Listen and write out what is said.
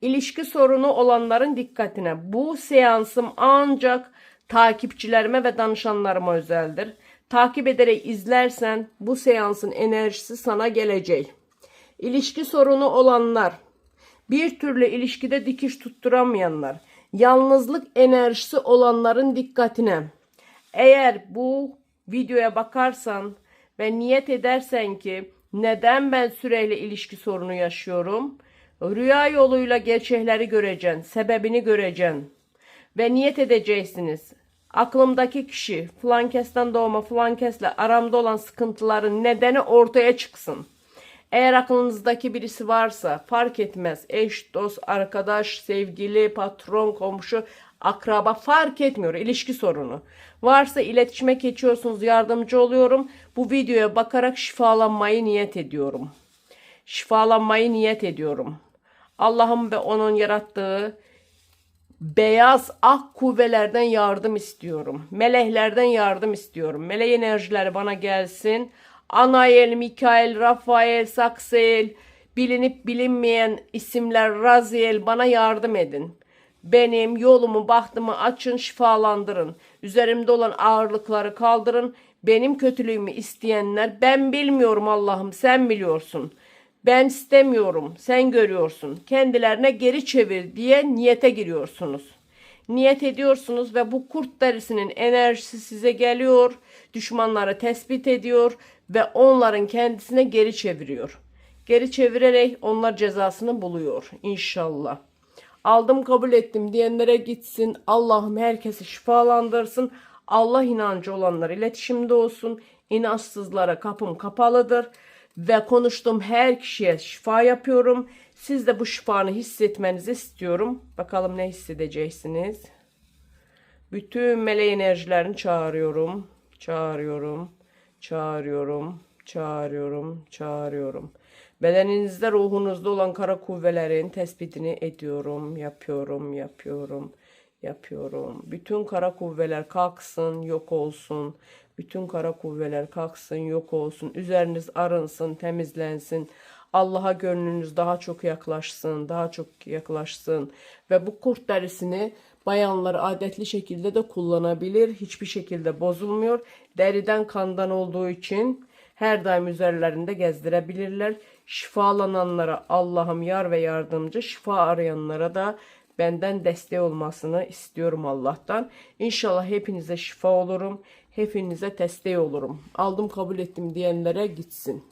İlişki sorunu olanların dikkatine. Bu seansım ancak takipçilerime ve danışanlarıma özeldir. Takip ederek izlersen bu seansın enerjisi sana gelecek. İlişki sorunu olanlar, bir türlü ilişkide dikiş tutturamayanlar, yalnızlık enerjisi olanların dikkatine. Eğer bu videoya bakarsan ve niyet edersen ki neden ben süreyle ilişki sorunu yaşıyorum? Rüya yoluyla gerçekleri göreceksin, sebebini göreceksin ve niyet edeceksiniz. Aklımdaki kişi falan kesten doğma falan kesle aramda olan sıkıntıların nedeni ortaya çıksın. Eğer aklınızdaki birisi varsa fark etmez. Eş, dost, arkadaş, sevgili, patron, komşu, akraba fark etmiyor. ilişki sorunu. Varsa iletişime geçiyorsunuz yardımcı oluyorum. Bu videoya bakarak şifalanmayı niyet ediyorum. Şifalanmayı niyet ediyorum. Allah'ım ve onun yarattığı beyaz ak kuvvelerden yardım istiyorum. Meleklerden yardım istiyorum. Melek enerjileri bana gelsin. Anael, Mikael, Rafael, Saksel, bilinip bilinmeyen isimler Raziel bana yardım edin. Benim yolumu, bahtımı açın, şifalandırın. Üzerimde olan ağırlıkları kaldırın. Benim kötülüğümü isteyenler ben bilmiyorum Allah'ım sen biliyorsun. Ben istemiyorum, sen görüyorsun. Kendilerine geri çevir diye niyete giriyorsunuz. Niyet ediyorsunuz ve bu kurt derisinin enerjisi size geliyor. Düşmanları tespit ediyor ve onların kendisine geri çeviriyor. Geri çevirerek onlar cezasını buluyor inşallah. Aldım kabul ettim diyenlere gitsin. Allah'ım herkesi şifalandırsın. Allah inancı olanlar iletişimde olsun. İnançsızlara kapım kapalıdır ve konuştuğum her kişiye şifa yapıyorum. Siz de bu şifanı hissetmenizi istiyorum. Bakalım ne hissedeceksiniz. Bütün melek enerjilerini çağırıyorum. Çağırıyorum. Çağırıyorum. Çağırıyorum. Çağırıyorum. Bedeninizde ruhunuzda olan kara kuvvelerin tespitini ediyorum. Yapıyorum. Yapıyorum. Yapıyorum. Bütün kara kuvveler kalksın, yok olsun. Bütün kara kuvveler kalksın, yok olsun. Üzeriniz arınsın, temizlensin. Allah'a gönlünüz daha çok yaklaşsın, daha çok yaklaşsın. Ve bu kurt derisini bayanlar adetli şekilde de kullanabilir. Hiçbir şekilde bozulmuyor. Deriden kandan olduğu için her daim üzerlerinde gezdirebilirler. Şifalananlara Allah'ım yar ve yardımcı, şifa arayanlara da benden destek olmasını istiyorum Allah'tan. İnşallah hepinize şifa olurum. Hepinize destek olurum. Aldım kabul ettim diyenlere gitsin.